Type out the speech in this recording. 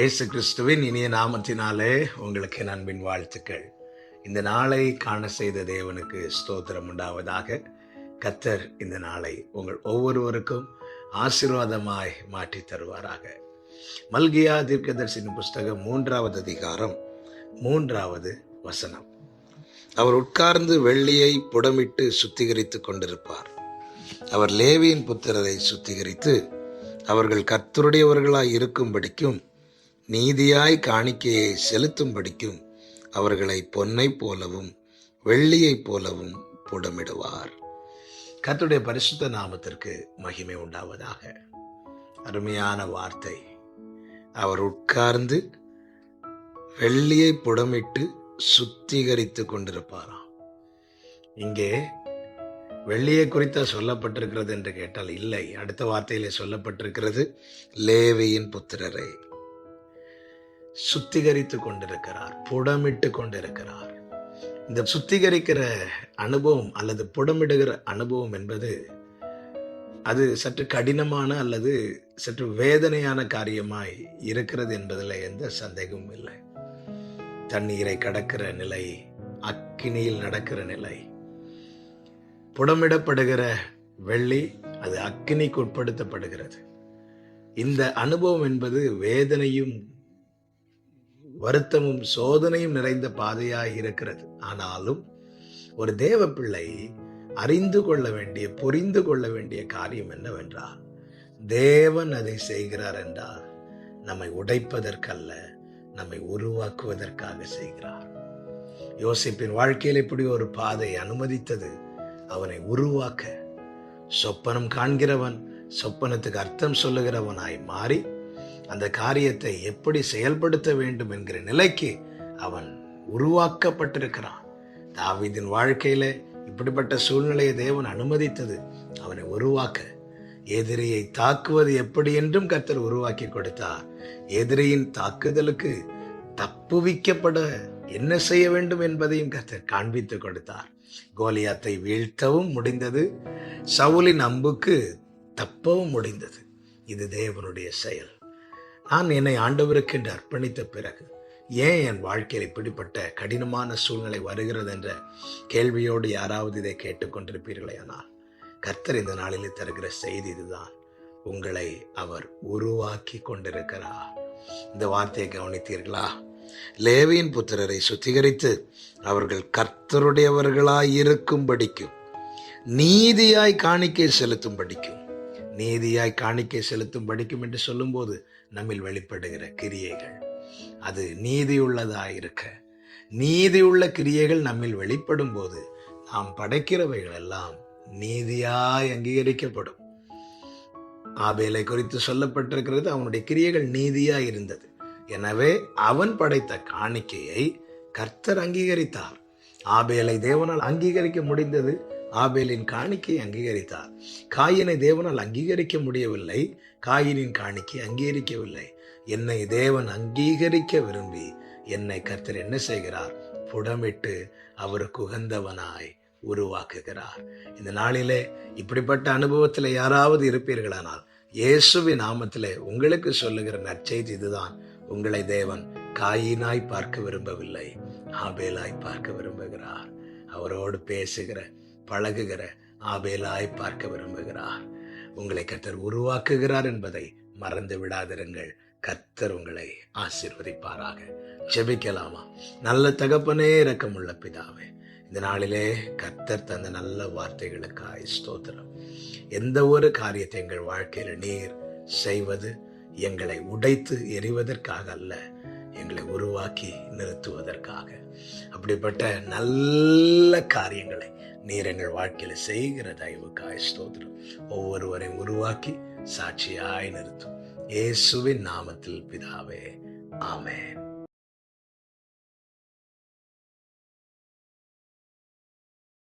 இயேசு கிறிஸ்துவின் இனிய நாமத்தினாலே உங்களுக்கு என் அன்பின் வாழ்த்துக்கள். இந்த நாளை காண செய்த தேவனுக்கு ஸ்தோத்திரம் உண்டாவதாக. கத்தர் இந்த நாளை உங்கள் ஒவ்வொருவருக்கும் ஆசீர்வாதமாய் மாற்றி தருவாராக. மல்கியா தீர்க்கதர்சின் புஸ்தகம் மூன்றாவது அதிகாரம் மூன்றாவது வசனம். அவர் உட்கார்ந்து வெள்ளியை புடமிட்டு சுத்திகரித்துக் கொண்டிருப்பார். அவர் லேவியின் புத்திரரை சுத்திகரித்து அவர்கள் கத்தருடையவர்களாய் இருக்கும்படிக்கும் நீதியாய் காணிக்கையை செலுத்தும்படிக்கும் அவர்களை பொன்னைப் போலவும் வெள்ளியைப் போலவும் புடமிடுவார். கத்துடைய பரிசுத்த நாமத்திற்கு மகிமை உண்டாவதாக. அருமையான வார்த்தை. அவர் உட்கார்ந்து வெள்ளியை புடமிட்டு சுத்திகரித்து கொண்டிருப்பாராம். இங்கே வெள்ளியை குறித்த சொல்லப்பட்டிருக்கிறது என்று கேட்டால் இல்லை. அடுத்த வார்த்தையிலே சொல்லப்பட்டிருக்கிறது லேவியின் புத்திரரை. சுத்திகரித்து கொண்டிருக்கிறார் புடமிட்டு கொண்டிருக்கிறார். இந்த சுத்திகரிக்கிற அனுபவம் அல்லது புடமிடுகிற அனுபவம் என்பது அது சற்று கடினமான அல்லது சற்று வேதனையான காரியமாய் இருக்கிறது என்பதில் எந்த சந்தேகமும் இல்லை. தண்ணீரை கடக்கிற நிலை அக்கினியில் நடக்கிற நிலை புடமிடப்படுகிற வெள்ளி அது அக்கினிக்கு உட்படுத்தப்படுகிறது இந்த அனுபவம் என்பது வேதனையும் வருத்தமும் சோதனையும் நிறைந்த பாதையாக இருக்கிறது. ஆனாலும் ஒரு தேவ பிள்ளை அறிந்து கொள்ள வேண்டிய புரிந்து கொள்ள வேண்டிய காரியம் என்னவென்றால் தேவன் அதை செய்கிறார் என்றால் நம்மை உடைப்பதற்கல்ல நம்மை உருவாக்குவதற்காக செய்கிறார். யோசிப்பின் வாழ்க்கையில் இப்படி ஒரு பாதை அனுமதித்தது அவனை உருவாக்க. சொப்பனம் காண்கிறவன் சொப்பனத்துக்கு அர்த்தம் சொல்லுகிறவனாய் மாறி அந்த காரியத்தை எப்படி செயல்படுத்த வேண்டும் என்கிற நிலைக்கு அவன் உருவாக்கப்பட்டிருக்கிறான். தாவீதின் வாழ்க்கையில இப்படிப்பட்ட சூழ்நிலையை தேவன் அனுமதித்தது அவனை உருவாக்க. எதிரியை தாக்குவது எப்படி என்றும் கர்த்தர் உருவாக்கி கொடுத்தார். எதிரியின் தாக்குதலுக்கு தப்புவிக்கப்பட என்ன செய்ய வேண்டும் என்பதையும் கர்த்தர் காண்பித்து கொடுத்தார். கோலியாத்தை வீழ்த்தவும் முடிந்தது. சவுலின் அம்புக்கு தப்பவும் முடிந்தது. இது தேவனுடைய செயல். நான் என்னை ஆண்டவருக்கு என்று அர்ப்பணித்த பிறகு ஏன் என் வாழ்க்கையில் இப்படிப்பட்ட கடினமான சூழ்நிலை வருகிறது என்ற கேள்வியோடு யாராவது இதை கேட்டுக்கொண்டிருப்பீர்களே ஆனால் கர்த்தர் இந்த நாளில் தருகிற செய்தி இதுதான். உங்களை அவர் உருவாக்கி கொண்டிருக்கிறார். இந்த வார்த்தையை கவனித்தீர்களா? லேவியின் புத்திரரை சுத்திகரித்து அவர்கள் கர்த்தருடையவர்களாய் இருக்கும்படிக்கும் நீதியாய் காணிக்கை செலுத்தும் படிக்கும் நீதியாய் காணிக்கை செலுத்தும் படிக்கும் என்று சொல்லும்போது நம்மில் வெளிப்படுகிற கிரியைகள். அது நீதியுள்ளதாயிருக்க. நீதியுள்ள கிரியைகள் நம்மில் வெளிப்படும் போது நாம் படைக்கிறவைகள் எல்லாம் நீதியாய் அங்கீகரிக்கப்படும். ஆபேலை குறித்து சொல்லப்பட்டிருக்கிறது அவனுடைய கிரியைகள் நீதியாய் இருந்தது எனவே அவன் படைத்த காணிக்கையை கர்த்தர் அங்கீகரித்தார். ஆபேலை தேவனால் அங்கீகரிக்க முடிந்தது ஆபேலின் காணிக்கை அங்கீகரித்தார். காயினை தேவனால் அங்கீகரிக்க முடியவில்லை காயினின் காணிக்கை அங்கீகரிக்கவில்லை. என்னை தேவன் அங்கீகரிக்க விரும்பி என்னை கர்த்தர் என்ன செய்கிறார்? புடமிட்டு அவருக்கு உகந்தவனாய் உருவாக்குகிறார். இந்த நாளிலே இப்படிப்பட்ட அனுபவத்தில் யாராவது இருப்பீர்களானால் இயேசுவி நாமத்திலே உங்களுக்கு சொல்லுகிற நற்செய்தி இதுதான். உங்களை தேவன் காயினாய் பார்க்க விரும்பவில்லை ஆபேலாய் பார்க்க விரும்புகிறார். அவரோடு பேசுகிற பழகுகிற ஆபேலாய் பார்க்க விரும்புகிறார். உங்களை கத்தர் உருவாக்குகிறார் என்பதை மறந்து விடாதிருங்கள். கத்தர் உங்களை ஆசிர்வதிப்பாராக. ஜெபிக்கலாமா? நல்ல தகப்பனே இரக்கமுள்ள பிதாவே இந்த நாளிலே கத்தர் தந்த நல்ல வார்த்தைகளுக்காய் ஸ்தோத்திரம். எந்த ஒரு காரியத்தை எங்கள் வாழ்க்கையில் நீர் செய்வது எங்களை உடைத்து எறிவதற்காக அல்ல எங்களை உருவாக்கி நிறுத்துவதற்காக. அப்படிப்பட்ட நல்ல காரியங்களை நீர் எங்கள் வாழ்க்கையில செய்கிற தயவுக்காய் ஸ்தோத்திரம். ஒவ்வொருவரையும் உருவாக்கி சாட்சியாய் நிறுத்தும். இயேசுவின் நாமத்தில் பிதாவே ஆமேன்.